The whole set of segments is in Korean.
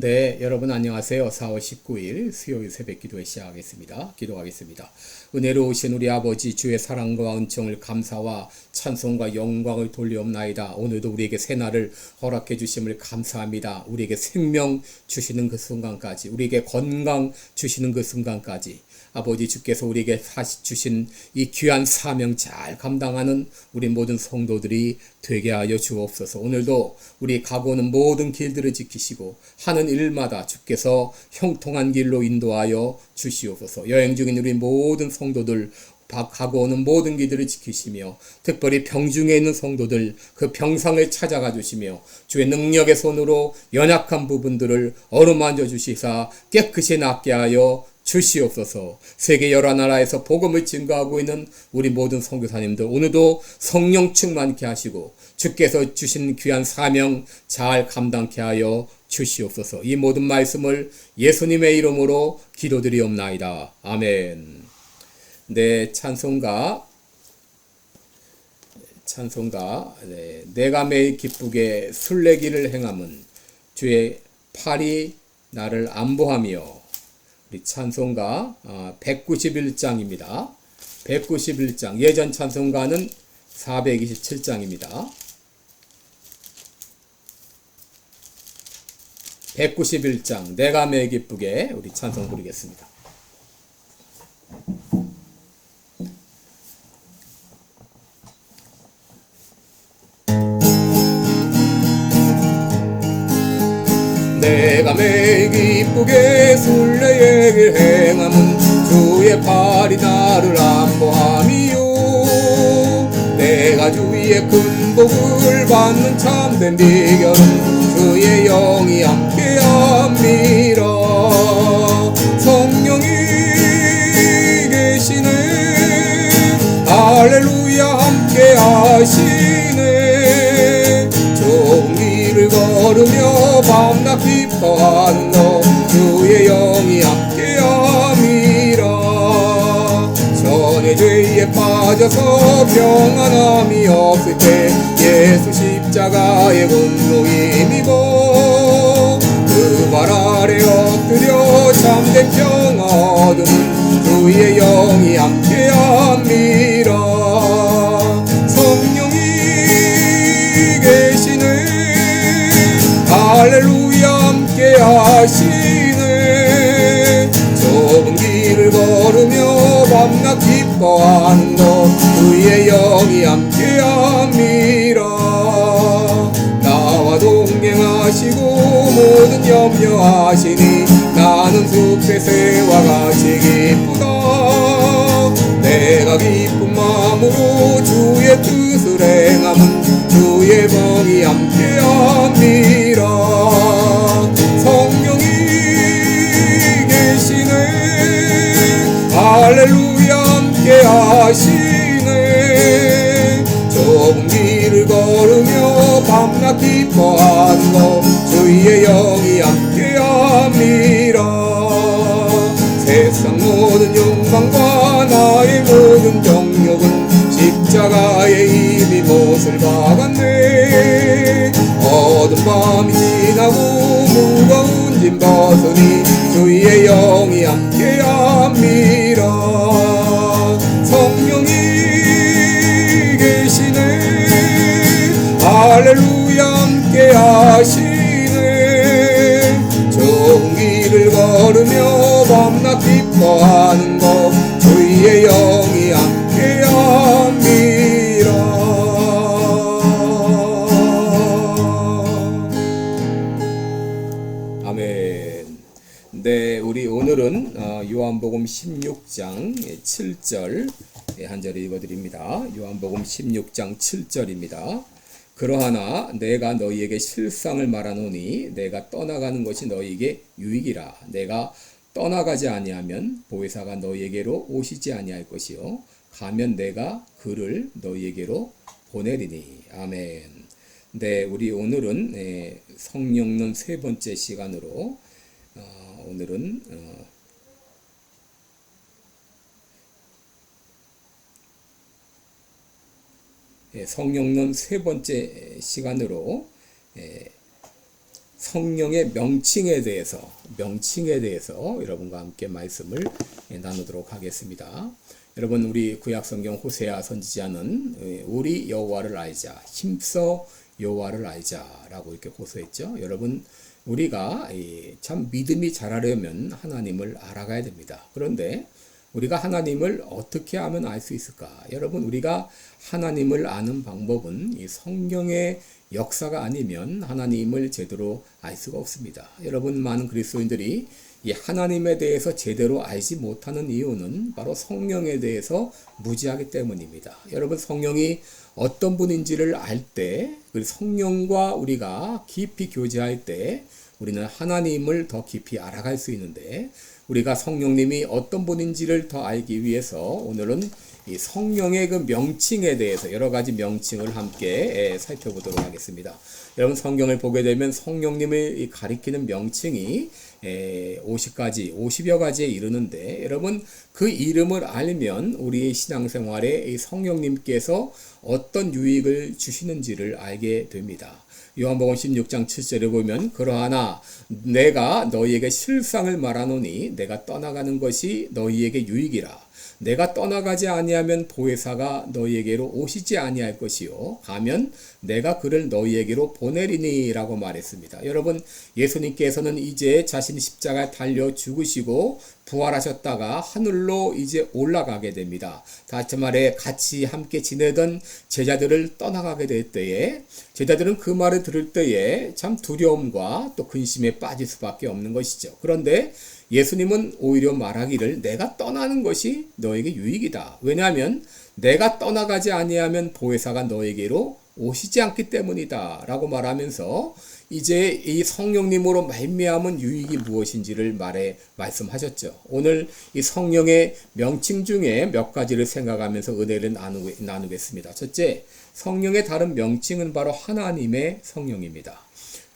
네, 여러분 안녕하세요. 4월 19일 수요일 새벽 기도회 시작하겠습니다. 기도하겠습니다. 은혜로우신 우리 아버지 주의 사랑과 은총을 감사와 찬송과 영광을 돌리옵나이다. 오늘도 우리에게 새날을 허락해 주심을 감사합니다. 우리에게 생명 주시는 그 순간까지, 우리에게 건강 주시는 그 순간까지 아버지 주께서 우리에게 사시 주신 이 귀한 사명 잘 감당하는 우리 모든 성도들이 되게 하여 주옵소서. 오늘도 우리 가고는 모든 길들을 지키시고 하는 일마다 주께서 형통한 길로 인도하여 주시옵소서. 여행 중인 우리 모든 성도들 가고 오는 모든 길들을 지키시며 특별히 병중에 있는 성도들 그 병상을 찾아가 주시며 주의 능력의 손으로 연약한 부분들을 어루만져 주시사 깨끗이 낫게 하여 주시옵소서. 세계 여러 나라에서 복음을 증거하고 있는 우리 모든 선교사님들 오늘도 성령 충만케 하시고 주께서 주신 귀한 사명 잘 감당케 하여 주시옵소서. 이 모든 말씀을 예수님의 이름으로 기도드리옵나이다. 아멘. 네, 찬송가 찬송가 네, 내가 매일 기쁘게 술래기를 행함은 주의 팔이 나를 안보하며 우리 찬송가 191장입니다. 191장 예전 찬송가는 427장입니다. 191장 내가 매 기쁘게 우리 찬송 부르겠습니다. 내가 매 기쁘게 순례의 행함은 주의 팔이 나를 안보함이요. 내가 주의 큰 복을 받는 참된 비결은 주의 영이 함께함이라 성령이 계시네. 할렐루야 함께 하시네. 좋은 길을 걸으며 밤낮 기뻐하는 너 주의 영이 함께함이라. 전의 죄에 빠져서 평안함이 없을 때 예수 십자가의 공로 힘입어 그발 아래 엎드려 참된 평화 얻음 주의 영이 함께함이라 하시네 좁은 길을 걸으며 밤낮 기뻐하는 것 주의 영이 함께 함이라 나와 동행하시고 모든 염려하시니 나는 숲의 새와 같이 기쁘다. 내가 기쁜 마음으로 주의 뜻을 행함은 주의 복이 함께함이라 할렐루야 함께 하시네. 좁은 길을 걸으며 밤낮 기뻐하는 것 주의 영이 함께함이라 세상 모든 영광과 나의 모든 정욕은 십자가의 힘이 못을 박았네. 어둠 밤이 지나고 무거운 짐 벗으니 주의 영이 함께 기뻐하는 것 주의 영이 함께함이라 아멘. 네 우리 오늘은 어, 요한복음 16장 7절 한절 읽어드립니다. 요한복음 16장 7절입니다. 그러하나 내가 너희에게 실상을 말하노니 내가 떠나가는 것이 너희에게 유익이라. 내가 떠나가지 아니하면 보혜사가 너희에게로 오시지 아니할 것이요 가면 내가 그를 너희에게로 보내리니 아멘. 네, 우리 오늘은 네, 성령론 세 번째 시간으로 어, 오늘은 어, 예, 성령론 세 번째 시간으로 예, 성령의 명칭에 대해서 명칭에 대해서 여러분과 함께 말씀을 나누도록 하겠습니다. 여러분 우리 구약 성경 호세아 선지자는 우리 여호와를 알자 힘써 여호와를 알자라고 이렇게 호소했죠. 여러분 우리가 참 믿음이 자라려면 하나님을 알아가야 됩니다. 그런데 우리가 하나님을 어떻게 하면 알 수 있을까? 여러분, 우리가 하나님을 아는 방법은 이 성경의 역사가 아니면 하나님을 제대로 알 수가 없습니다. 여러분, 많은 그리스도인들이 이 하나님에 대해서 제대로 알지 못하는 이유는 바로 성령에 대해서 무지하기 때문입니다. 여러분, 성령이 어떤 분인지를 알 때, 그 성령과 우리가 깊이 교제할 때, 우리는 하나님을 더 깊이 알아갈 수 있는데, 우리가 성령님이 어떤 분인지를 더 알기 위해서 오늘은 이 성령의 그 명칭에 대해서 여러 가지 명칭을 함께 살펴보도록 하겠습니다. 여러분 성경을 보게 되면 성령님을 가리키는 명칭이 50가지, 50여 가지에 이르는데 여러분 그 이름을 알면 우리의 신앙생활에 성령님께서 어떤 유익을 주시는지를 알게 됩니다. 요한복음 16장 7절에 보면 그러하나 내가 너희에게 실상을 말하노니 내가 떠나가는 것이 너희에게 유익이라 내가 떠나가지 아니하면 보혜사가 너희에게로 오시지 아니할 것이요 가면 내가 그를 너희에게로 보내리니라고 말했습니다. 여러분 예수님께서는 이제 자신이 십자가에 달려 죽으시고 부활하셨다가 하늘로 이제 올라가게 됩니다. 다시 말해 같이 함께 지내던 제자들을 떠나가게 될 때에 제자들은 그 말을 들을 때에 참 두려움과 또 근심에 빠질 수밖에 없는 것이죠. 그런데 예수님은 오히려 말하기를 내가 떠나는 것이 너에게 유익이다. 왜냐하면 내가 떠나가지 아니하면 보혜사가 너에게로 오시지 않기 때문이다라고 말하면서 이제 이 성령님으로 말미암은 유익이 무엇인지를 말해 말씀하셨죠. 오늘 이 성령의 명칭 중에 몇 가지를 생각하면서 은혜를 나누, 나누겠습니다. 첫째, 성령의 다른 명칭은 바로 하나님의 성령입니다.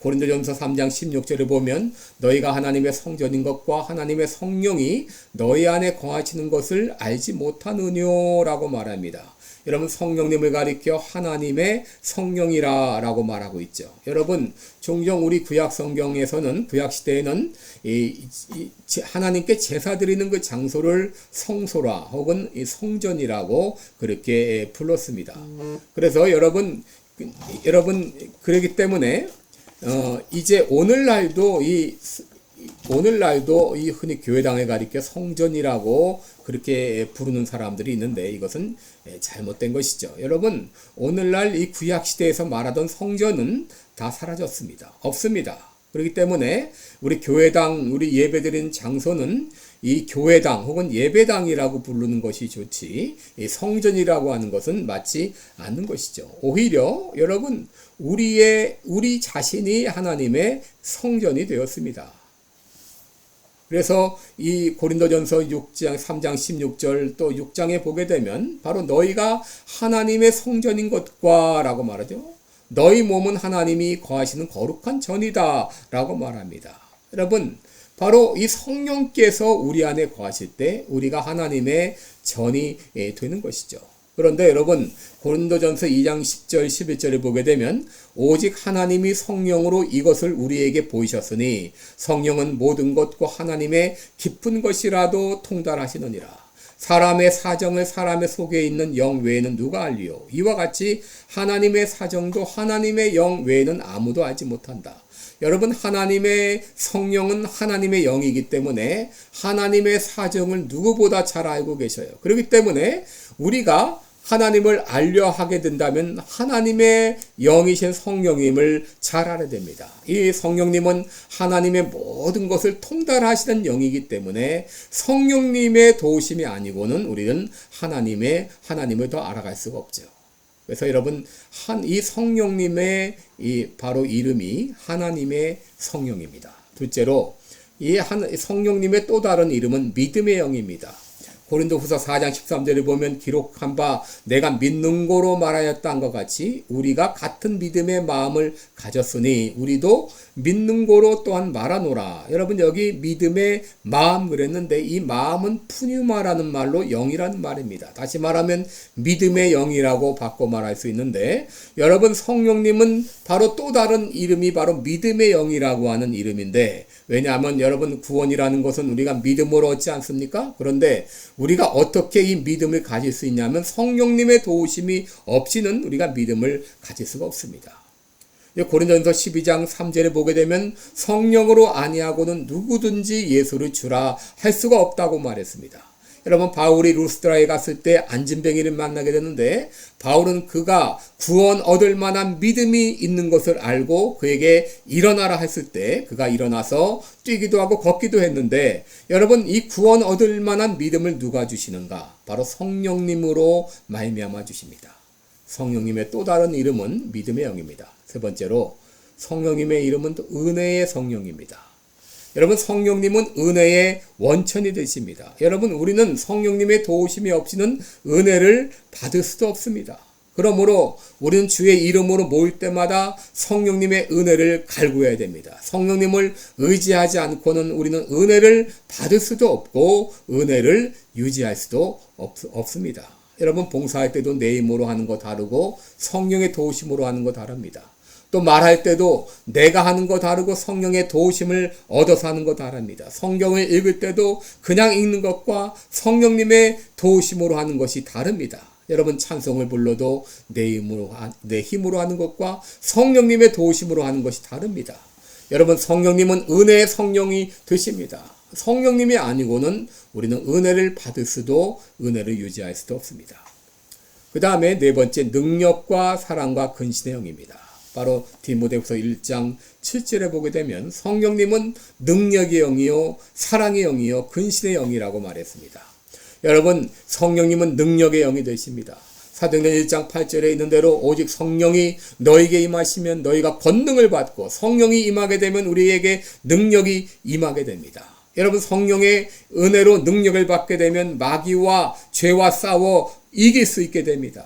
고린도전서 3장 16절을 보면 너희가 하나님의 성전인 것과 하나님의 성령이 너희 안에 거하시는 것을 알지 못하느뇨라고 말합니다. 여러분 성령님을 가리켜 하나님의 성령이라라고 말하고 있죠. 여러분 종종 우리 구약 성경에서는 구약 시대에는 이, 이, 하나님께 제사 드리는 그 장소를 성소라 혹은 성전이라고 그렇게 불렀습니다. 그래서 여러분 여러분 그러기 때문에 어, 이제 오늘날도 이 오늘날도 이 흔히 교회당에 가리켜 성전이라고 그렇게 부르는 사람들이 있는데 이것은 잘못된 것이죠. 여러분, 오늘날 이 구약 시대에서 말하던 성전은 다 사라졌습니다. 없습니다. 그렇기 때문에 우리 교회당, 우리 예배드리는 장소는 이 교회당 혹은 예배당이라고 부르는 것이 좋지, 성전이라고 하는 것은 맞지 않는 것이죠. 오히려 여러분, 우리의, 우리 자신이 하나님의 성전이 되었습니다. 그래서 이 고린도전서 6장 3장 16절 또 6장에 보게 되면 바로 너희가 하나님의 성전인 것과라고 말하죠. 너희 몸은 하나님이 거하시는 거룩한 전이다라고 말합니다. 여러분, 바로 이 성령께서 우리 안에 거하실 때 우리가 하나님의 전이 되는 것이죠. 그런데 여러분 고린도전서 2장 10절 11절을 보게 되면 오직 하나님이 성령으로 이것을 우리에게 보이셨으니 성령은 모든 것과 하나님의 깊은 것이라도 통달하시느니라. 사람의 사정을 사람의 속에 있는 영 외에는 누가 알리요? 이와 같이 하나님의 사정도 하나님의 영 외에는 아무도 알지 못한다. 여러분, 하나님의 성령은 하나님의 영이기 때문에 하나님의 사정을 누구보다 잘 알고 계셔요. 그렇기 때문에 우리가 하나님을 알려 하게 된다면 하나님의 영이신 성령님을 잘 알아야 됩니다. 이 성령님은 하나님의 모든 것을 통달하시는 영이기 때문에 성령님의 도우심이 아니고는 우리는 하나님의 하나님을 더 알아갈 수가 없죠. 그래서 여러분 한 이 성령님의 이 바로 이름이 하나님의 성령입니다. 둘째로 이 한 성령님의 또 다른 이름은 믿음의 영입니다. 고린도후서 4장 13절에 보면 기록한 바 내가 믿는 거로 말하였다는 것 같이 우리가 같은 믿음의 마음을 가졌으니 우리도 믿는 거로 또한 말하노라. 여러분 여기 믿음의 마음 그랬는데 이 마음은 푸뉴마라는 말로 영이라는 말입니다. 다시 말하면 믿음의 영이라고 바꿔 말할 수 있는데 여러분 성령님은 바로 또 다른 이름이 바로 믿음의 영이라고 하는 이름인데 왜냐하면 여러분 구원이라는 것은 우리가 믿음으로 얻지 않습니까? 그런데 우리가 어떻게 이 믿음을 가질 수 있냐면 성령님의 도우심이 없이는 우리가 믿음을 가질 수가 없습니다. 고린도전서 12장 3절에 보게 되면 성령으로 아니하고는 누구든지 예수를 주라 할 수가 없다고 말했습니다. 여러분 바울이 루스드라에 갔을 때 안진뱅이를 만나게 됐는데 바울은 그가 구원 얻을 만한 믿음이 있는 것을 알고 그에게 일어나라 했을 때 그가 일어나서 뛰기도 하고 걷기도 했는데 여러분 이 구원 얻을 만한 믿음을 누가 주시는가? 바로 성령님으로 말미암아 주십니다. 성령님의 또 다른 이름은 믿음의 영입니다. 세 번째로 성령님의 이름은 또 은혜의 성령입니다. 여러분 성령님은 은혜의 원천이 되십니다. 여러분 우리는 성령님의 도우심이 없이는 은혜를 받을 수도 없습니다. 그러므로 우리는 주의 이름으로 모일 때마다 성령님의 은혜를 갈구해야 됩니다. 성령님을 의지하지 않고는 우리는 은혜를 받을 수도 없고 은혜를 유지할 수도 없, 없습니다. 여러분 봉사할 때도 내 힘으로 하는 거 다르고 성령의 도우심으로 하는 거 다릅니다. 또 말할 때도 내가 하는 거 다르고 성령의 도우심을 얻어서 하는 거 다릅니다. 성경을 읽을 때도 그냥 읽는 것과 성령님의 도우심으로 하는 것이 다릅니다. 여러분 찬송을 불러도 내 힘으로 내 힘으로 하는 것과 성령님의 도우심으로 하는 것이 다릅니다. 여러분 성령님은 은혜의 성령이 되십니다. 성령님이 아니고는 우리는 은혜를 받을 수도 은혜를 유지할 수도 없습니다. 그 다음에 네 번째 능력과 사랑과 근신의 영입니다. 바로 디모데후서 1장 7절에 보게 되면 성령님은 능력의 영이요 사랑의 영이요 근신의 영이라고 말했습니다. 여러분 성령님은 능력의 영이 되십니다. 사도행전 1장 8절에 있는 대로 오직 성령이 너에게 임하시면 너희가 권능을 받고 성령이 임하게 되면 우리에게 능력이 임하게 됩니다. 여러분 성령의 은혜로 능력을 받게 되면 마귀와 죄와 싸워 이길 수 있게 됩니다.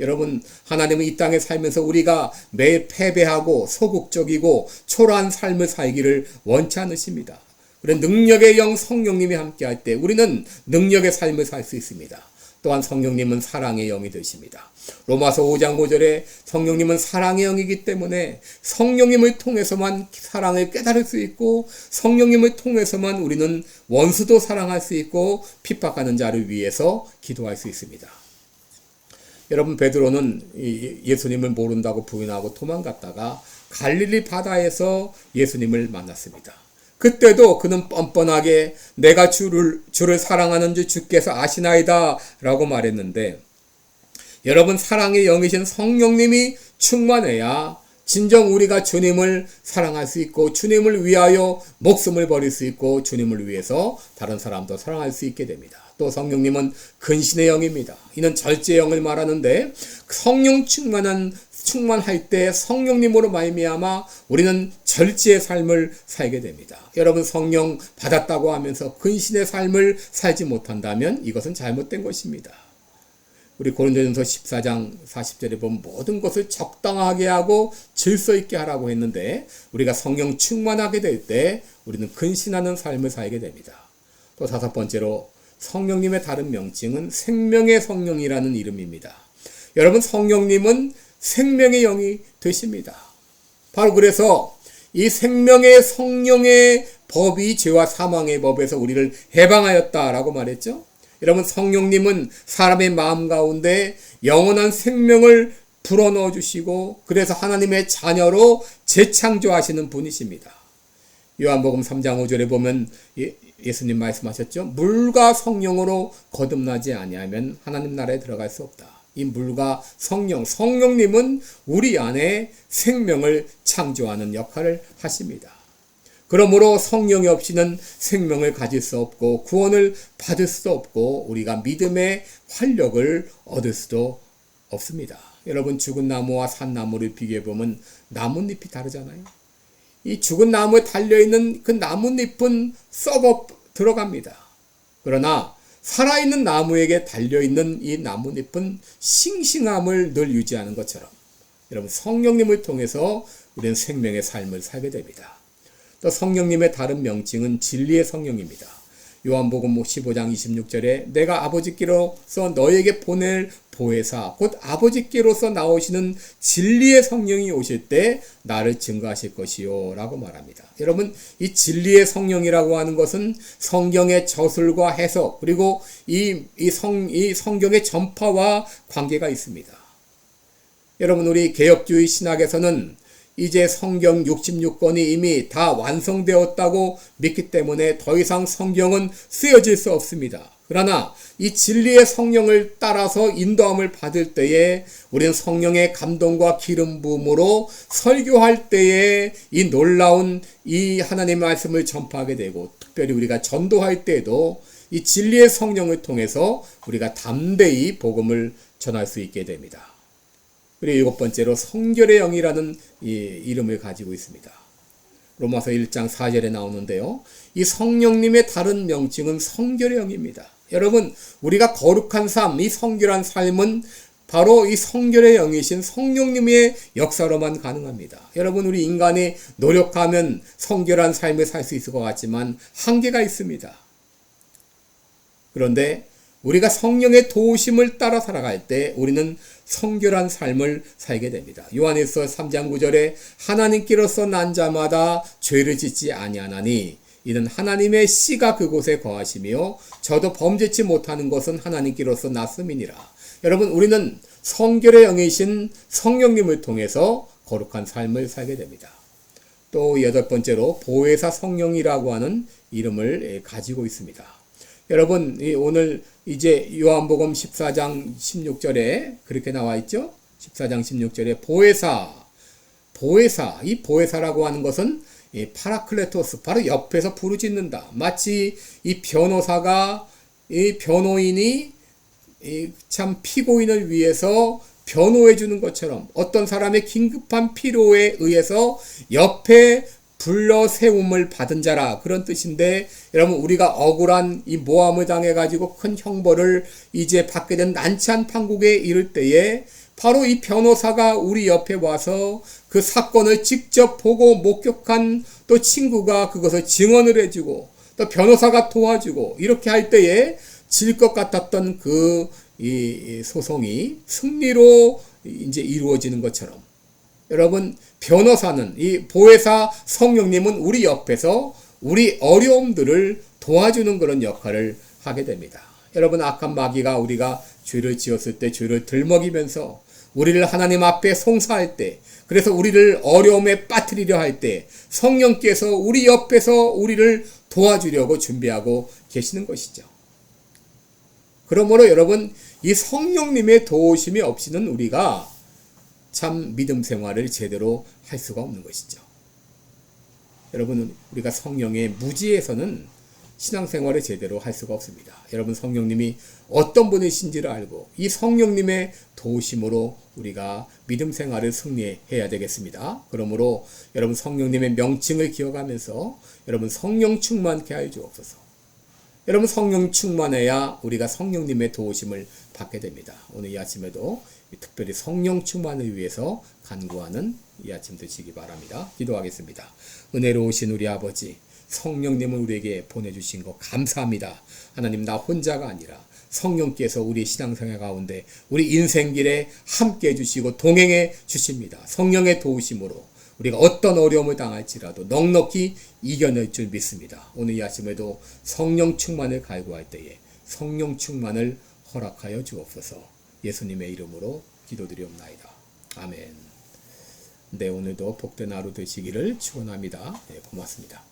여러분, 하나님은 이 땅에 살면서 우리가 매일 패배하고 소극적이고 초라한 삶을 살기를 원치 않으십니다. 그런 능력의 영 성령님이 함께할 때 우리는 능력의 삶을 살 수 있습니다. 또한 성령님은 사랑의 영이 되십니다. 로마서 5장 5절에 성령님은 사랑의 영이기 때문에 성령님을 통해서만 사랑을 깨달을 수 있고 성령님을 통해서만 우리는 원수도 사랑할 수 있고 핍박하는 자를 위해서 기도할 수 있습니다. 여러분 베드로는 예수님을 모른다고 부인하고 도망갔다가 갈릴리 바다에서 예수님을 만났습니다. 그때도 그는 뻔뻔하게 내가 주를 주를 사랑하는 줄 주께서 아시나이다라고 말했는데 여러분 사랑의 영이신 성령님이 충만해야 진정 우리가 주님을 사랑할 수 있고 주님을 위하여 목숨을 버릴 수 있고 주님을 위해서 다른 사람도 사랑할 수 있게 됩니다. 또 성령님은 근신의 영입니다. 이는 절제 영을 말하는데 성령 충만한 충만할 때 성령님으로 말미암아 우리는 절제의 삶을 살게 됩니다. 여러분 성령 받았다고 하면서 근신의 삶을 살지 못한다면 이것은 잘못된 것입니다. 우리 고린도전서 14장 40절에 보면 모든 것을 적당하게 하고 질서 있게 하라고 했는데 우리가 성령 충만하게 될 때 우리는 근신하는 삶을 살게 됩니다. 또 다섯 번째로 성령님의 다른 명칭은 생명의 성령이라는 이름입니다. 여러분 성령님은 생명의 영이 되십니다. 바로 그래서 이 생명의 성령의 법이 죄와 사망의 법에서 우리를 해방하였다라고 말했죠. 여러분 성령님은 사람의 마음 가운데 영원한 생명을 불어넣어 주시고 그래서 하나님의 자녀로 재창조하시는 분이십니다. 요한복음 3장 5절에 보면 예 수님 말씀하셨죠. 물과 성령으로 거듭나지 아니하면 하나님 나라에 들어갈 수 없다. 이 물과 성령, 성령님은 우리 안에 생명을 창조하는 역할을 하십니다. 그러므로 성령이 없이는 생명을 가질 수 없고 구원을 받을 수도 없고 우리가 믿음의 활력을 얻을 수도 없습니다. 여러분 죽은 나무와 산 나무를 비교해 보면 나뭇잎이 다르잖아요. 이 죽은 나무에 달려 있는 그 나뭇잎은 썩어 들어갑니다. 그러나 살아있는 나무에게 달려 있는 이 나뭇잎은 싱싱함을 늘 유지하는 것처럼 여러분 성령님을 통해서 우리는 생명의 삶을 살게 됩니다. 또 성령님의 다른 명칭은 진리의 성령입니다. 요한복음 15장 26절에 내가 아버지께로서 너에게 보낼 보혜사 곧 아버지께로서 나오시는 진리의 성령이 오실 때 나를 증거하실 것이요 라고 말합니다. 여러분 이 진리의 성령이라고 하는 것은 성경의 저술과 해석 그리고 이, 이, 성, 이 성경의 전파와 관계가 있습니다. 여러분 우리 개혁주의 신학에서는 이제 성경 66권이 이미 다 완성되었다고 믿기 때문에 더 이상 성경은 쓰여질 수 없습니다. 그러나 이 진리의 성령을 따라서 인도함을 받을 때에 우리는 성령의 감동과 기름 부음으로 설교할 때에 이 놀라운 이 하나님의 말씀을 전파하게 되고 특별히 우리가 전도할 때에도 이 진리의 성령을 통해서 우리가 담대히 복음을 전할 수 있게 됩니다. 그리고 일곱 번째로 성결의 영이라는 이 이름을 가지고 있습니다. 로마서 1장 4절에 나오는데요. 이 성령님의 다른 명칭은 성결의 영입니다. 여러분, 우리가 거룩한 삶, 이 성결한 삶은 바로 이 성결의 영이신 성령님의 역사로만 가능합니다. 여러분, 우리 인간이 노력하면 성결한 삶을 살 수 있을 것 같지만 한계가 있습니다. 그런데 우리가 성령의 도우심을 따라 살아갈 때 우리는 성결한 삶을 살게 됩니다. 요한일서 3장 9절에 하나님께로서 난 자마다 죄를 짓지 아니하나니 이는 하나님의 씨가 그곳에 거하시며 저도 범죄치 못하는 것은 하나님께로서 났음이니라. 여러분 우리는 성결의 영이신 성령님을 통해서 거룩한 삶을 살게 됩니다. 또 여덟 번째로 보혜사 성령이라고 하는 이름을 가지고 있습니다. 여러분 오늘 이제 요한복음 14장 16절에 그렇게 나와 있죠. 14장 16절에 보혜사 보혜사 이 보혜사라고 하는 것은 이 파라클레토스 바로 옆에서 부르짖는다. 마치 이 변호사가 이 변호인이 이참 피고인을 위해서 변호해 주는 것처럼 어떤 사람의 긴급한 필요에 의해서 옆에 불러 세움을 받은 자라. 그런 뜻인데 여러분 우리가 억울한 이 모함을 당해 가지고 큰 형벌을 이제 받게 된 난처한 판국에 이를 때에 바로 이 변호사가 우리 옆에 와서 그 사건을 직접 보고 목격한 또 친구가 그것을 증언을 해주고 또 변호사가 도와주고 이렇게 할 때에 질 것 같았던 그 이 소송이 승리로 이제 이루어지는 것처럼 여러분 변호사는 이 보혜사 성령님은 우리 옆에서 우리 어려움들을 도와주는 그런 역할을 하게 됩니다. 여러분 악한 마귀가 우리가 죄를 지었을 때 죄를 들먹이면서 우리를 하나님 앞에 송사할 때 그래서 우리를 어려움에 빠뜨리려 할 때 성령께서 우리 옆에서 우리를 도와주려고 준비하고 계시는 것이죠. 그러므로 여러분 이 성령님의 도우심이 없이는 우리가 참 믿음 생활을 제대로 할 수가 없는 것이죠. 여러분 우리가 성령의 무지에서는 신앙생활을 제대로 할 수가 없습니다. 여러분 성령님이 어떤 분이신지를 알고 이 성령님의 도우심으로 우리가 믿음 생활을 승리해야 되겠습니다. 그러므로 여러분 성령님의 명칭을 기억하면서 여러분 성령 충만케 하여 주옵소서. 여러분 성령 충만해야 우리가 성령님의 도우심을 받게 됩니다. 오늘 이 아침에도 특별히 성령 충만을 위해서 간구하는 이 아침 되시기 바랍니다. 기도하겠습니다. 은혜로우신 우리 아버지 성령님을 우리에게 보내주신 것 감사합니다. 하나님 나 혼자가 아니라 성령께서 우리 신앙생활 가운데 우리 인생길에 함께 해주시고 동행해 주십니다. 성령의 도우심으로 우리가 어떤 어려움을 당할지라도 넉넉히 이겨낼 줄 믿습니다. 오늘 이 아침에도 성령 충만을 갈구할 때에 성령 충만을 허락하여 주옵소서. 예수님의 이름으로 기도드리옵나이다. 아멘. 네, 오늘도 복된 하루 되시기를 축원합니다. 네, 고맙습니다.